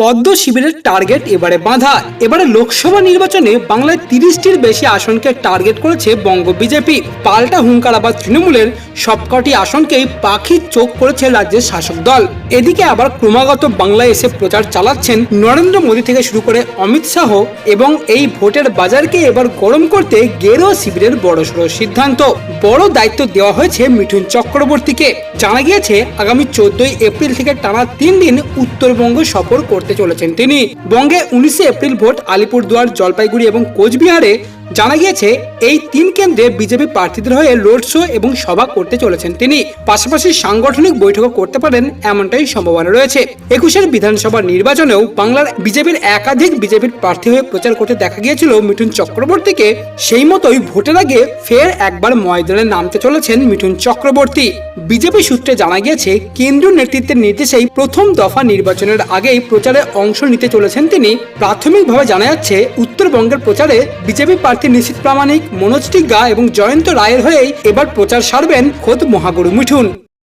পদ্ম শিবিরের টার্গেট এবারে বাঁধা। এবারে লোকসভা নির্বাচনে বাংলায় তিরিশটির বেশি আসনকে টার্গেট করেছে বঙ্গ বিজেপি। পাল্টা হুঙ্কার আবার তৃণমূলের সবকটি আসনকেই পাখির চোখ করেছে রাজ্যের শাসক দল। এদিকে আবার ক্রমাগত বাংলায় এসে প্রচার চালাচ্ছেন নরেন্দ্র মোদী থেকে শুরু করে অমিত শাহ এবং এই ভোটের বাজারকে এবার গরম করতে গেরুয়া শিবিরের বড়সড় সিদ্ধান্ত। বড় দায়িত্ব দেওয়া হয়েছে মিঠুন চক্রবর্তীকে। জানা গিয়েছে, আগামী চোদ্দই এপ্রিল থেকে টানা তিন দিন উত্তরবঙ্গ সফর করতে চলেছেন। তিনি বঙ্গে উনিশে এপ্রিল ভোট আলিপুরদুয়ার জলপাইগুড়ি এবং কোচবিহারে জানা গিয়েছে, এই তিন কেন্দ্রে বিজেপি প্রার্থীদের হয়ে রোড শো এবং সভা করতে চলেছেন তিনি। পাশাপাশি সাংগঠনিক বৈঠকও করতে পারেন এমনটাই সম্ভাবনা রয়েছে। একুশের বিধানসভা নির্বাচনেও বাংলার বিজেপির একাধিক বিজেপির প্রার্থী হয়ে প্রচার করতে দেখা গিয়েছিল মিঠুন চক্রবর্তীকে। সেই মতোই ভোটের আগে ফের একবার ময়দানে নামতে চলেছেন মিঠুন চক্রবর্তী। বিজেপি সূত্রে জানা গিয়েছে, কেন্দ্রীয় নেতৃত্বের নির্দেশেই প্রথম দফা নির্বাচনের আগেই প্রচারে অংশ নিতে চলেছেন তিনি। প্রাথমিকভাবে জানা যাচ্ছে, উত্তরবঙ্গের প্রচারে বিজেপি প্রার্থী নিশীত প্রামাণিক মনোজ টিগ্গা এবং জয়ন্ত রায়ের হয়েই এবার প্রচার সারবেন খোদ মহাগুরু মিঠুন।